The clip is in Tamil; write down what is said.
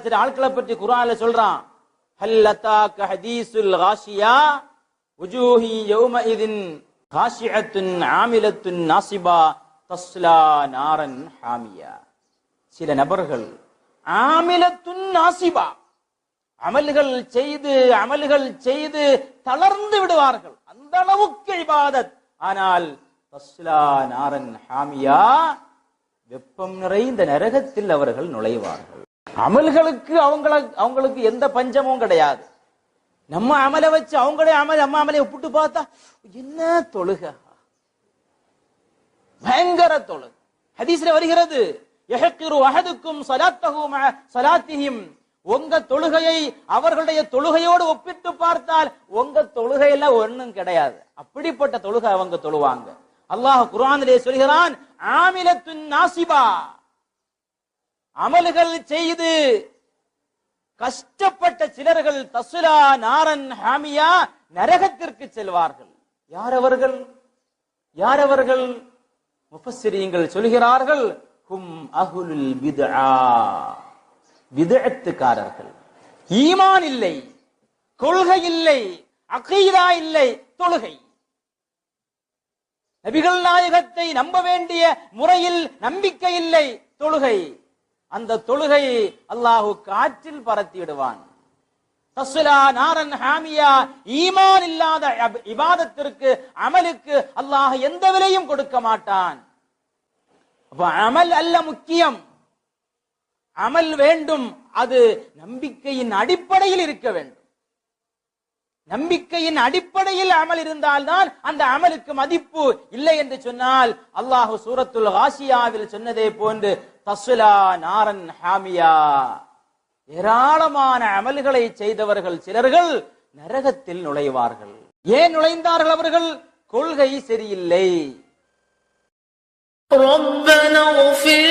சில ஆட்களை பற்றி குரான்ல சொல்றான். ஹதீசுல் உஜூஹி யௌமஇதின் ஆமிலத்துன் நாசிபா தஸ்லா நாரன் ஹாமியா. சில நபர்கள் ஆமிலத்துன் நாசிபா. அமல்கள் செய்து அமல்கள் செய்து தளர்ந்து விடுவார்கள். அந்த அளவுக்கு இபாதத். ஆனால் ஹாமியா வெப்பம் நிறைந்த நரகத்தில் அவர்கள் நுழைவார்கள். அமல்களுக்கு அவங்கள அவங்களுக்கு எந்த பஞ்சமும் கிடையாது. நம்ம அமலை வச்சு அவங்களே அமல் நம்ம அமலை ஒப்பிட்டு பார்த்தா என்ன தொழுக? பயங்கர தொழுக. ஹதீஸ்ல வருகிறது யஹக்கிரு அஹதுக்கும் சலாத்தகும் சலாத்தியும் உங்க தொழுகையை அவர்களுடைய தொழுகையோடு ஒப்பிட்டு பார்த்தால் உங்க தொழுகையில ஒண்ணும் கிடையாது. அப்படிப்பட்ட தொழுகை அவங்க தொழுவாங்க. அல்லாஹ் குரானிலே சொல்கிறான் ஆமிலத்துன் நாசிபா. அமல்கள் செய்து கஷ்டப்பட்ட சிலர்கள் தசுலா நாரன் ஹாமியா நரகத்திற்கு செல்வார்கள். யார் அவர்கள்? யார் அவர்கள்? முஃபஸ்ஸிரீங்கள் சொல்கிறார்கள் ஹும் அகுலுல் பித்ஆ. விதத்துக்காரர்கள் ஈமான் இல்லை கொள்கை இல்லை அகீதா இல்லை தொழுகை. நபிகள் நாயகத்தை நம்ப வேண்டிய முறையில் நம்பிக்கை இல்லை. தொழுகை. அந்த தொழுகை அல்லாஹு காற்றில் பரத்திடுவான் நாரன் ஹாமியா ஈமான் இல்லாத இபாதத்திற்கு அமலுக்கு அல்லாஹ் எந்த விலையும் கொடுக்க மாட்டான். அமல் அல்ல முக்கியம். அமல் வேண்டும். அது நம்பிக்கையின் அடிப்படையில் இருக்க வேண்டும். நம்பிக்கையின் அடிப்படையில் அமல் இருந்தால்தான் அந்த அமலுக்கு மதிப்பு இல்லை என்று சொன்னால் அல்லாஹு சூரத்துல் ஹாசியாவில் சொன்னதே போன்று தஸ்லா நாரன் ஹாமியா ஏராளமான அமல்களை செய்தவர்கள் சிலர்கள் நரகத்தில் நுழைவார்கள் ஏன் நுழைந்தார்கள் அவர்கள் கொள்கை சரியில்லை ربنا اغفر